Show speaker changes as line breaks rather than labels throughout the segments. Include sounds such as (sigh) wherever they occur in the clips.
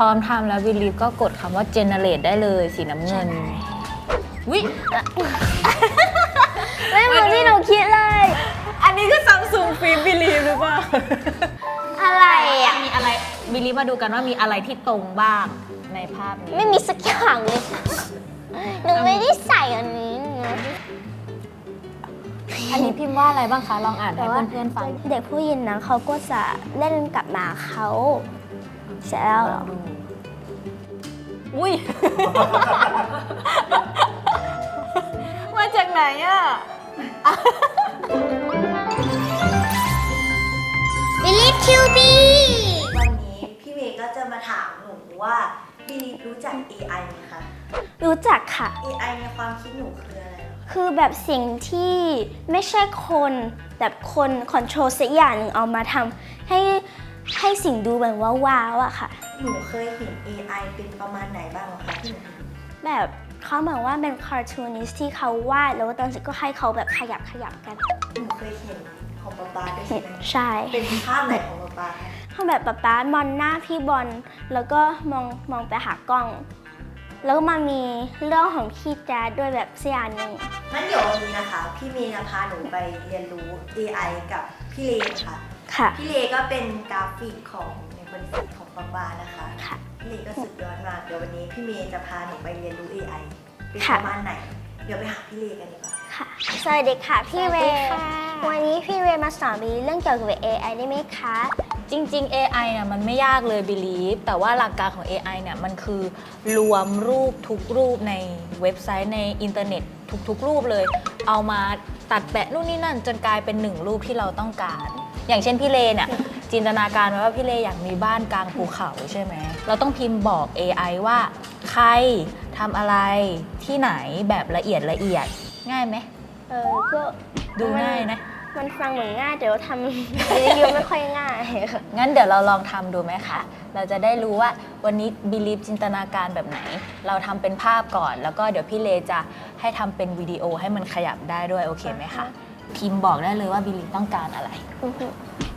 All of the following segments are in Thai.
ร้อมทำแล้วบิลีฟก็กดคำว่า generate ได้เลยสีน้ำเงินวิ
ไม่เหมือนที่หนูคิดเลย
อันนี้คือซัมซุงฟิล์มบิลีฟหรือเปล่า
อะไรอะ
มีอะไรบิลีฟมาดูกันว่ามีอะไรที่ตรงบ้างในภาพนี้
ไม่มีสักอย่างเลยหนูไม่ได้ใส่อันนี้นะ
อันนี้พิมพ์ว่าอะไรบ้างคะ ลองอ่านให้
แต่ว่า
เพื่อนๆฟัง
เด็กผู้หญิงนะเขาก็จะเล่นกับหมาเขา เสร็จแล้วเหรอ
อุ้ย มาจากไหนอะ
บิลิฟคิวบี
วันนี้พี่เมย์ก็จะมาถามหนูว่าบิลีฟรู้จัก AI ไหมคะ
รู้จักค่ะ
AI ในความคิดหนูคืออะไรเหรอคะ
คือแบบสิ่งที่ไม่ใช่คน แบบคนคอนโทรลสักอย่างหนึ่งเอามาทำให้ ให้สิ่งดูแบบว่าว้าวอะค่ะ
หนูเคยเห็น AI เป็นประมาณไหนบ้างเหรอคะที่หนูเห็น
แบบเขาเหมือนว่าเป็นคาร์ตูนิสที่เขาวาดแล้วตอนนี้ก็ให้เขาแบบขยับขยับกัน
หนูเคยเห็นของป๊าป๊าด้วยใช่ไหม
ใช่
เป็นภาพไหนของป๊าป๊าคะ
เขาแบบป๊าป๊ามองหน้าพี่บอลแล้วก็มองมองไปหากล้อง แล้วก็มามีเรื่องของพี่แจ๊ดด้วยแบบเสียอันหนึ่ง
งั้นเดี๋ยววันนี้นะคะ พี่เมย์จะพาหนูไปเรียนรู้ AI กับพี่เลค่ะ
ค่ะ
พี่เลก็เป็นกราฟิกของในบริษัทของป๊าป๊านะคะ
ค่ะ
พี่เลก็สุดยอดมาก เดี๋ยววันนี้พี่เมย์จะพาหนูไปเรียนรู้ AI เป็น
ค่ะ
ประมาณไหน เดี๋ยวไปหาพี่เลกันดีกว่า
ค่ะ สวัสดีค่ะพี่เว
สวัสดี
ย์
ค่ะ
วันนี้พี่เวย์มาสอนบีเรื่องเกี่ยวกับ AI ได้ไหมคะ
จริง ๆ AI เนี่ยมันไม่ยากเลยบิลีฟแต่ว่าหลักการของ AI เนี่ยมันคือรวมรูปทุกรูปในเว็บไซต์ในอินเทอร์เน็ตทุก ๆ รูปเลย เอามาตัดแปะนู่นนี่นั่นจนกลายเป็นหนึ่งรูปที่เราต้องการ อย่างเช่นพี่เลเนี่ยจินตนาการไว้ว่าพี่เลอยากมีบ้านกลางภูเขาใช่ไหมเราต้องพิมพ์บอก AI ว่า ใครทำอะไรที่ไหนแบบละเอียดละเอียดง่ายไหม
เออก็
ดูง่ายนะ
มันฟังเหมือนง่ายแต่ว่าทำเยอะๆไม่ค่อยง่ายค่ะ
งั้นเดี๋ยวเราลองทำดูไหมคะ เราจะได้รู้ว่าวันนี้บิลีฟจินตนาการแบบไหน เราทำเป็นภาพก่อน แล้วก็เดี๋ยวพี่เลจะให้ทำเป็นวิดีโอให้มันขยับได้ด้วยโอเคไหมคะ พิมพ์บอกได้เลยว่าบิลีฟต้องการอะไร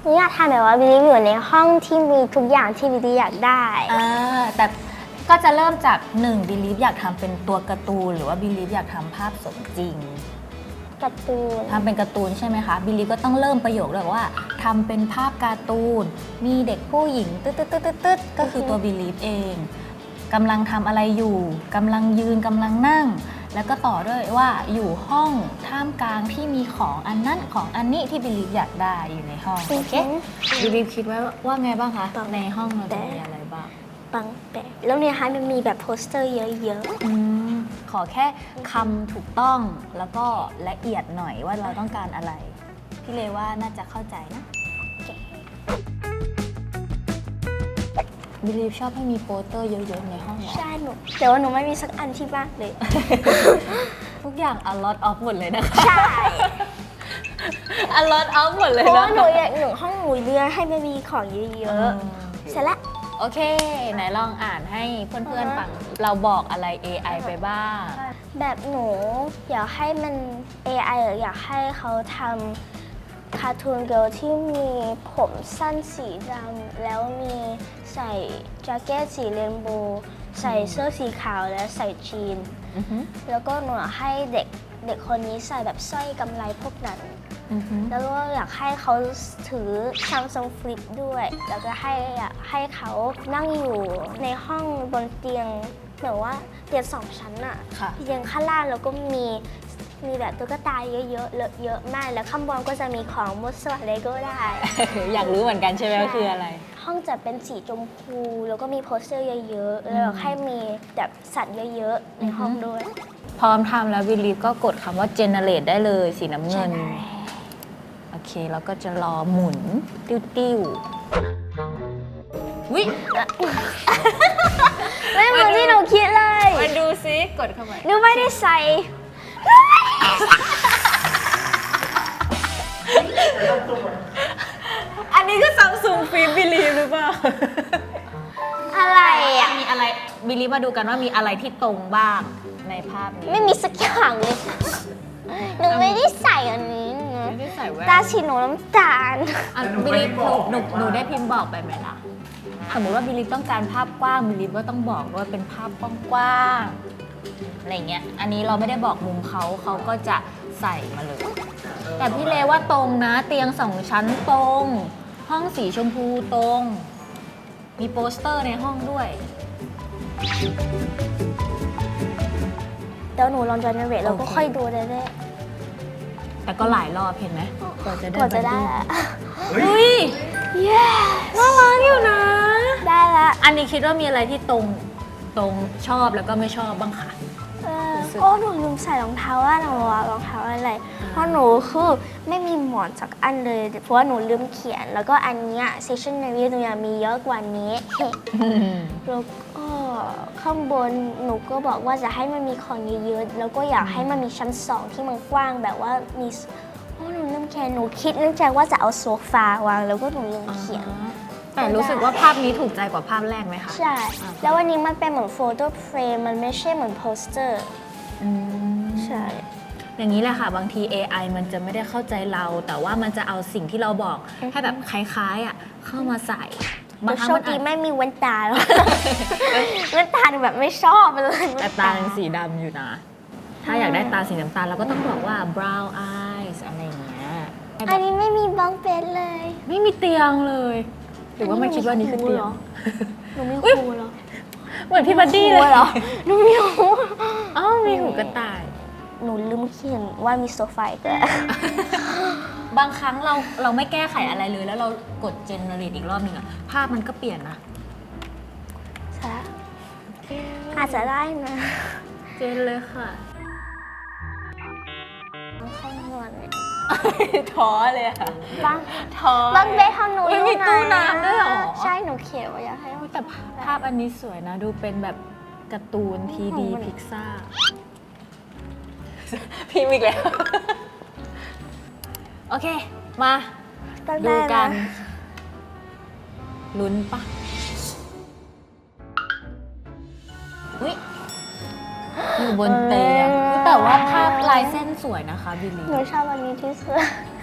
หนูอยากทำแบบว่าบิลลี่อยู่ในห้องที่มีทุกอย่างที่บิลลี่อยากได้
อ่าแต่ก็จะเริ่มจาก1บิลีฟอยากทำเป็นตัวการ์ตูน หรือว่าบิลีฟอยากทำภาพสมจริง
การ์ตูน
ทำเป็นการ์ตูนใช่ไหมคะบิลลี่ก็ต้องเริ่มประโยคด้วยว่าทำเป็นภาพการ์ตูน มีเด็กผู้หญิงตึ๊ดตึ๊ดตึ๊ดตึ๊ดตึ๊ดก็คือตัวบิลลีฟเองกำลังทำอะไรอยู่กำลังยืนกำลังนั่ง แล้วก็ต่อด้วยว่าอยู่ห้องท่ามกลางที่มีของอันนั้นของอันนี้ที่บิลลีฟอยากได้อยู่ในห้องโอเคบิลลีฟคิดไว้ว่าไงบ้างคะในห้องเราจะมีอะไรบ้าง
ปังแปะแล้วเนี่ยคะมันมีแบบโปสเตอร์เยอะ
อมขอแค่คำถูกต้องแล้วก็ละเอียดหน่อยว่าเราต้องการอะไร พี่เลว่าน่าจะเข้าใจนะ บิลีฟชอบให้มีโปสเตอร์เยอะๆในห้องเหร
ๆ
อ
ใช่หนูแต่ว่าหนูไม่มีสักอันที่บ้านเลย
ทุกอย่าง a lot of หมดเลยนะคะ
ใช่
a lot of หมดเลย
เพราะ
นะ
ว่าหนูอยากหนูห้องหนูเรือให้มันมีของเย
เอ
อะ
อ
ๆเสร็จละ
โอเค ไหนลองอ่านให้เพื่อนๆฟัง เราบอกอะไร AI ไปบ้าง
แบบหนูอยากให้มัน AI หรืออยากให้เขาทำ คาร์ตูนเกิร์ลที่มีผมสั้นสีดำแล้วมีใส่แจ็คเก็ตสีเรนโบว์ใส่เสื้อสีขาวและใส่จีน
อือหือ
แล้วก็หนูอยากให้เด็กเด็กคนนี้ใส่แบบสร้อยกำไรพวกนั้น
อือหือ
แล้วก็อยากให้เขาถือ Samsung Flip ด้วย แล้วก็ให้อยากให้เขานั่งอยู่ในห้องบนเตียงเหมือนว่าเตียงสองชั้นอะ
ค่ะ
เตียงข้างล่างแล้วก็มี มีแบบตุ๊กตาเยอะๆเลอะเยอะมาก แล้วข้างบนก็จะมีของมุดสวัสดเลโก้ได้
อยากรู้เหมือนกันใช่ไหมว่าคืออะไร
ห้องจะเป็นสีชมพูแล้วก็มีโพสเตอร์เยอะๆ แล้วให้มีแบบสัตว์เยอะๆ ในห้องด้วย
พร้อมทำแล้วบิลีฟก็กดคำว่า generate ได้เลยสีน้ำเงิน โอเค แล้วก็จะรอหมุน ติ้วติ้ววิ
ไม่เหมือนที่หนูคิดเลย
มาดูซิกดเข้าไป
หนูไม่ได้ใส่
อันนี้คือซัมซุงฟิล์มบิลีฟหรือเปล่า
อะไรอะ
มีอะไรบิลีฟมาดูกันว่ามีอะไรที่ตรงบ้างในภาพนี้
ไม่มีสักอย่างเลยหนูไม่ได้ใส่อันนี้นะ
ไม่ได้ใส่แว่น
ตาสีหนูน้ำตาล
อะบิลีฟหนูหนูหนูได้พิมพ์บอกไปไหมล่ะ สมมติว่าบิลิฟต้องการภาพกว้างบิลิฟก็ต้องบอกว่าเป็นภาพกว้างๆ อะไรเงี้ย อันนี้เราไม่ได้บอกมุมเขาเขาก็จะใส่มาเลย แต่พี่เลว่าตรงนะเตียงสองชั้นตรง ห้องสีชมพูตรง มีโปสเตอร์ในห้องด้วย
เดี๋ยวหนูลอง generate แล้วก็
โอเค
ค่อยดูได้ได้
แต่ก็หลายรอบเห็นไหมกว่าจะได้
กว่าจะได้
บัดดี้
อะ
เฮ้ย
yes
น่ารักอยู่นะ
ได้ละ
อันนี้คิดว่ามีอะไรที่ตรง ตรงชอบแล้วก็ไม่ชอบบ้างคะ
เออ
รู้สึก
โอ้หนูลืมใส่รองเท้าว่าหนูอะรองเท้าอะไร เพราะหนูคือไม่มีหมอนสักอันเลย เพราะว่าหนูลืมเขียน แล้วก็อันเนี้ย stationery หนูอยากมีเยอะกว่านี้ แล้วก็ข้างบนหนูก็บอกว่าจะให้มันมีของเยอะๆ แล้วก็อยากให้มันมีชั้นสองที่มันกว้างแบบว่ามีโอ้หนูลืมเขียนหนูคิดในใจว่าจะเอาโซฟาวางแล้วก็หนูลืมเขียน
แต่รู้สึกว่าภาพนี้ถูกใจกว่าภาพแรกไหมคะ
ใช่
อ่า
แล้ววันนี้มันเป็นเหมือนโฟโต้เฟรมมันไม่ใช่เหมือนโปสเตอร์
อืม
ใช่
อย่างนี้แหละค่ะ บางที AI มันจะไม่ได้เข้าใจเรา แต่ว่ามันจะเอาสิ่งที่เราบอกให้แบบคล้ายๆอะเข้ามาใส่บางครั้ง
โช
มั
คน
อา
ดี
จ
ไม่มีแว่นตาแล้วแว่นตาหนูแบบไม่ชอบเลย
แต่ตาเป็นสีดำอยู่นะ ถ้าอยากได้ตาสีน้ำตาลเราก็ต้องบอกว่า brown eyes อะไรอย่างเงี้ยให้แบ
อัน
บ
นี้ไม่มีบังเป็นเลย
ไม่มีเตียงเลย หรือว่ามันคิดว่านี่คือเตียง
หนูมี
อุ๊ย
ครูเหรอ
เหมือนพี่บัดดี้
หนู
เลย
เหรอหนูมีครู
อ้าวมีหูกระต่าย
หนูลืมเขียนว่ามีโซฟาอีกแล้ว
บางครั้งเราเราไม่แก้ไขอะไรเลย แล้วเรากด generate อีกรอบหนึ่งอะภาพมันก็เปลี่ยนนะ
ใช่อาจจะได้นะ
เจนเลยค่ะ ท้อเลยค่ะ
บาง
ท้อบา
งเบสของหนู
อุ๊ย
อยู่
มี
ไหน
ตู้น้ำด้วยเหรอ
ใช่หนูเขียนว่าอยากให้
แต่ภาพอันนี้สวยนะ ดูเป็นแบบการ์ตูนทีดี
มัน
พิกซ่าพิมพ์อีกแล้ว โอเค มา
ต้อง
ดู
ได้
กัน
นะ
ลุ้นปะอุ้ยอยู่บนเตียงอุ๊ย แต่ว่าภาพลายเส้นสวยนะคะบิลลี่
หนูชอบอันนี้ที่สุด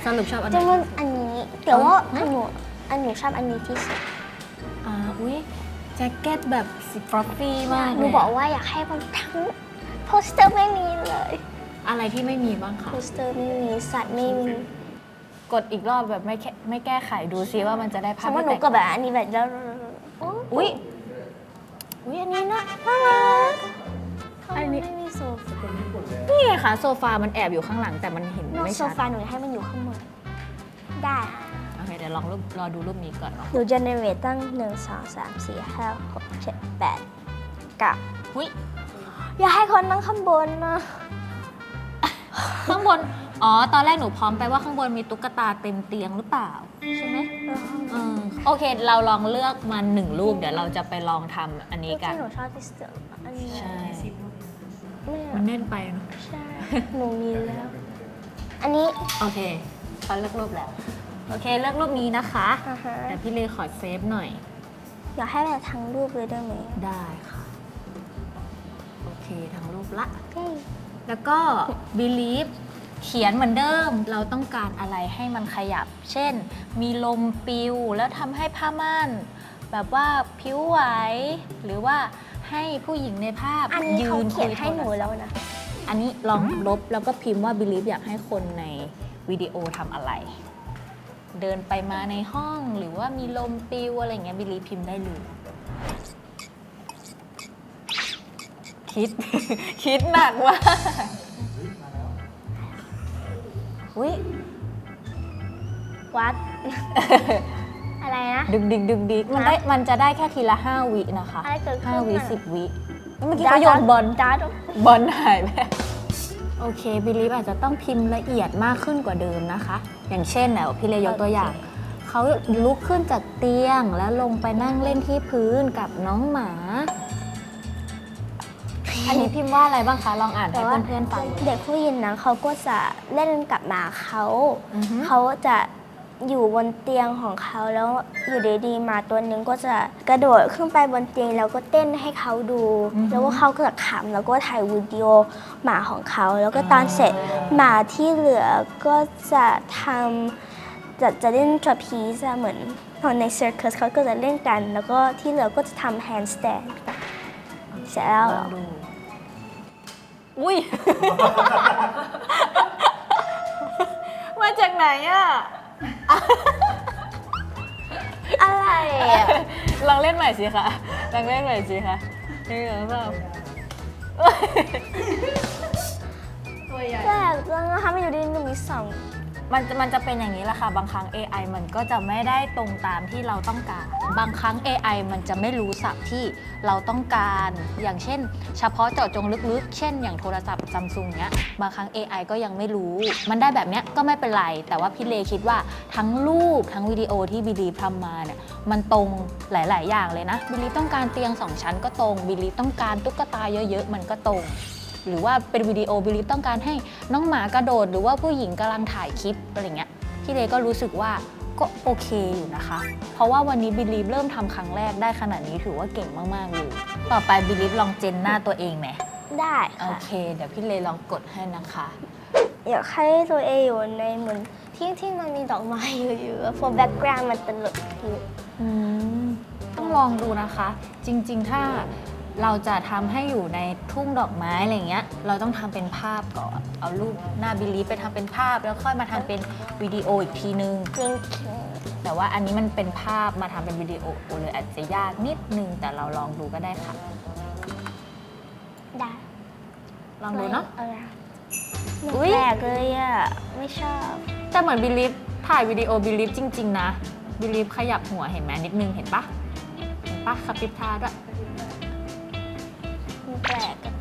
สรุปชอบอันไห
จะ
น
มันอันนี้แต่ว่า
อ๋อ
อันหนูอันหนูชอบอันนี้ที่สุด
อ่าอุ้ยแจ็คเก็ตแบบสีฟรอฟฟี่มาก
ห
เล
นู
ย
บอกว่าอยากให้มันทั้งโปสเตอร์ไม่มีเลย
อะไรที่ไม่มีบ้างคะ
โปสเตอร์ไม่มีสัตว์ไม่มี
กดอีกรอบแบบไม่แค่ไม่แก้ไขดูซิว่ามันจะได้
ส
ภามพ
มติหนู
ที่
ก็
ต
แบบอันนี้แบบแล้วโอ้
อุ้ยอุ้ยอันนี้นะน่า คะ โซฟามันแอบอยู่ข้างหลังแต่มันเห็น
นอก
ไม่
โซ
ชัด
ฟาหนูให้มันอยู่ข้างบนได้
โอเคเดี๋ยวลองรูปรอดูรูปนี้ก่อนเนาะ
หนู generate ตั้งหนึ่งสองสามสี่ห้าหกเจ็ดแปดเก้า
อุ้ย
อย่าให้คนนั่งข้างบนนะ
ข้างบน อ๋อ ตอนแรกหนูพร้อมไปว่าข้างบนมีตุ๊กตาเต็มเตียงหรือเปล่า ใช่ไหมเออโอเค เราลองเลือกมาหนึ่งรูป เดี๋ยวเราจะไปลองทำอันนี้กัน
ที่หนูชอบที่สุดอันนี้
ใช่
ไม่
มันแน่นไปเนอะ
ใช่หนูมีแล้ว อันนี้
โอเคเขาเลือกรูปแล้ว โอเคเลือกรูปนี้นะคะ
อ่าฮะ
แต่พี่เลขอเซฟหน่อย
อยากให้แบบทั้งรูปเลยได้ไหม
ได้ค่ะ โอเคทั้งรูปละ
เย้
แล้วก็ believe เขียนเหมือนเดิม เราต้องการอะไรให้มันขยับ เช่น มีลมปิวแล้วทำให้ผ้าม่านแบบว่าผิวไหว หรือว่า ให้ผู้หญิงในภาพ
อันนี้
ยื
เขา
น
เขียน
คุ
ให้หนู
โทรศัพท์
แล้วนะ
อันนี้ลองลบแล้วก็พิมพ์ว่า believe อยากให้คนในวิดีโอทำอะไร เดินไปมาในห้องหรือว่ามีลมปิวอะไรอย่างเงี้ย believe พิมพ์ได้เลยคิด คิดหนักว่ากอุ้ย
วัด อะไรนะ
ดึกดิกดึกดิกมันได้มันจะได้แค่ทีละ 5 วินะคะ
อะไรเกิดขึ้น
ห้าวิ
อะ
สิบวิเมื่อกี้เขาโยนบอล
จ้าด
บอลหายไปโอเคบิลีฟอาจจะต้องพิมพ์ละเอียดมากขึ้นกว่าเดิมนะคะ อย่างเช่นเดี๋ยวพี่เลยยกตัวอย่างเขาลุกขึ้นจากเตียงแล้วลงไปนั่งเล่นที่พื้นกับน้องหมา อันนี้พิมพ์ว่าอะไรบ้างคะ ลองอ่าน
แต่
ให้
ว่า
เพื่อนๆฟัง
เด็กผู้หญิงนะเขาก็จะเล่นกับหมาเขา
อือฮึ
เขาจะ อยู่บนเตียงของเขาแล้วอยู่ดีๆหมาตัวหนึงก็จะกระโดดขึ้นไปบนเตียงแล้วก็เต้นให้เขาดู แล้วก็เขาก็จะขำแล้วก็ถ่ายวิดีโอหมาของเขา แล้วก็ตอนเสร็จหมาที่เหลือก็จะทำจะจะเล่น trapeze อะเหมือนตอนใน circus เขาก็จะเล่นกัน แล้วก็ที่เหลือก็จะทำ handstand ค่ะเสร็จแล้วเหรอ
ดูอุ้ยมาจากไหนอะ
อะไรอะ
ลองเล่นใหม่สิคะลองเล่นใหม่สิคะนี่เหรอเปล่า
ตัวใหญ่
แปลกจังนะคะมันอยู่ดีหนูมีสอง
มันมันจะเป็นอย่างนี้แหละค่ะ บางครั้ง AI มันก็จะไม่ได้ตรงตามที่เราต้องการ บางครั้ง AI มันจะไม่รู้ศัพท์ที่เราต้องการ อย่างเช่น เฉพาะเจาะจงลึกๆ เช่น อย่างโทรศัพท์ซัมซุงเนี้ย บางครั้ง AI ก็ยังไม่รู้ มันได้แบบเนี้ยก็ไม่เป็นไร แต่ว่าพี่เลคิดว่าทั้งรูปทั้งวิดีโอที่บิลีฟทำมาเนี่ย มันตรงหลาย ๆ อย่างเลยนะ บิลีฟต้องการเตียงสองชั้นก็ตรง บิลีฟต้องการตุ๊กตาเยอะ ๆ มันก็ตรง หรือว่าเป็นวิดีโอบิลีฟต้องการให้น้องหมากระโดด หรือว่าผู้หญิงกำลังถ่ายคลิปอะไรเงี้ยพี่เลก็รู้สึกว่าก็โอเคอยู่นะคะ เพราะว่าวันนี้บิลีฟเริ่มทำครั้งแรกได้ขนาดนี้ถือว่าเก่งมาก ๆ เลย ต่อไปบิลีฟลองเจนหน้าตัวเองไหม
ได้
โอ
ค่ะ
เค เดี๋ยวพี่เลลองกดให้นะคะ
อยากให้ตัวเองอยู่ในเหมือนที่ที่มันมีดอกไม้อยู่ๆ for background มันตลกดี
อืมต้องลองดูนะคะ จริง ๆ ถ้า เราจะทำให้อยู่ในทุ่งดอกไม้อะไรเงี้ย เราต้องทำเป็นภาพก่อน เอารูปหน้าบิลีฟไปทำเป็นภาพ แล้วค่อยมาทำเป็นวิดีโออีกทีนึง
จริง
แต่ว่าอันนี้มันเป็นภาพมาทำเป็นวิดีโอเลยอาจจะยากนิดนึงแต่เราลองดูก็ได้ค่ะ
ได้
ลองดูเนาะ
เอาละหนู
อุ๊ย
แปลกเลยอะ ไม่ชอบ
แต่เหมือนบิลีฟถ่ายวิดีโอบิลีฟจริง ๆ นะบิลีฟขยับหัวเห็นไหมนิดนึงเห็นปะเห็นปะขับปิบตาด้วย
มัน แปลกอะ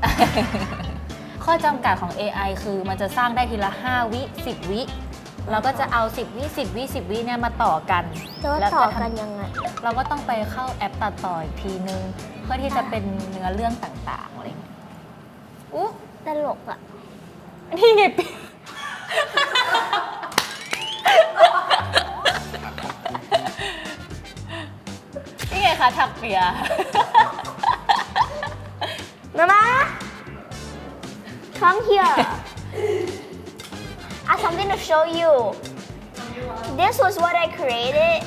ข้อจำกัดของ AI คือมันจะสร้างได้ทีละ 5 วิ 10 วิเราก็จะเอา 10 วิ 10 วิ 10 วิเนี่ยมาต่อกัน
แต่ว่า
แล้ว
ต่อ
ทำ
กันยังไง
เราก็ต้องไปเข้าแอปตัดต่ออีกทีนึง เพื่อที่จะเป็นเนื้อเรื่องต่างๆอะไรอย่างเงี้ยอุ๊
ตลกอะ
นี่ไงปิ๊บนี่ไงคะถักเปีย
Mama come here I have something to show you this was what I created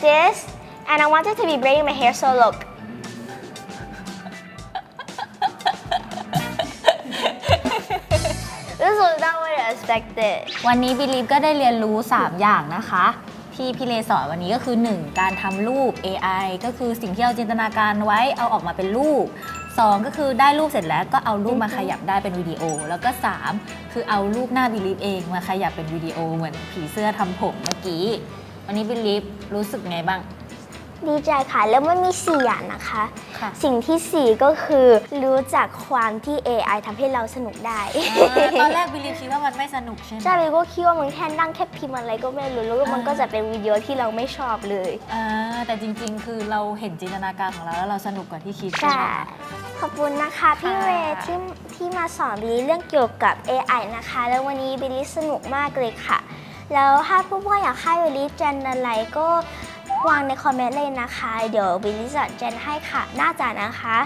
this and I wanted to be braiding my hair so look (laughs) this was not what I expected
วันนี้บิลีฟก็ได้เรียนรู้ 3 อย่างนะคะ ที่พี่เลสอนวันนี้ก็คือ 1. การทำรูป AI ก็คือสิ่งที่เราจินตนาการไว้เอาออกมาเป็นรูป 2 ก็คือได้รูปเสร็จแล้วก็เอารูปมาขยับได้เป็นวิดีโอ แล้วก็ 3 คือเอารูปหน้าบิลีฟเองมาขยับเป็นวิดีโอเหมือนผีเสื้อทำผมเมื่อกี้ วันนี้บิลีฟรู้สึกไงบ้าง
ดีใจค่ะ แล้วมันมี4อย่างนะคะ
ค่ะ
สิ่งที่4ก็คือรู้จักความที่ AI ทำให้เราสนุกได้
ตอนแรกบิลีฟคิดว่ามันไม่สนุกใช่ไหม
ใช่เลยก็คิดว่ามันแค่นั่งแค่พิมพ์อะไรก็ไม่รู้แล้วก็มัน
อ่า
ก็จะเป็นวิดีโอที่เราไม่ชอบเลย
อ่าแต่จริงๆ คือเราเห็นจินตนาการของเราแล้วเราสนุกกว่าที่คิดใช่
ใช่
ไหมคะ
ขอบคุณนะคะพี่
ค่ะ
เรย์ที่ที่มาสอนบิลลี่เรื่องเกี่ยวกับ AI นะคะ แล้ววันนี้บิลลี่สนุกมากเลยค่ะ แล้วถ้าเพื่อนๆอยากให้บิลลี่เจนอะไรก็ วางในคอมเมนต์เลยนะคะ เดี๋ยวบิลลี่จะเจนให้ค่ะ น่าจะนะคะ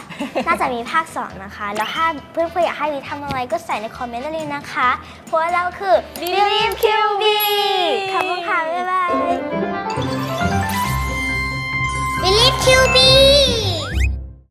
น่าจะมีภาคสองนะคะ แล้วถ้าเพื่อนๆอยากให้บิลลี่ทำอะไรก็ใส่ในคอมเมนต์ได้เลยนะคะ เพราะว่าเราคือบิลลี่คิวบีขอบคุณค่ะ บ๊ายบาย
Believe QB!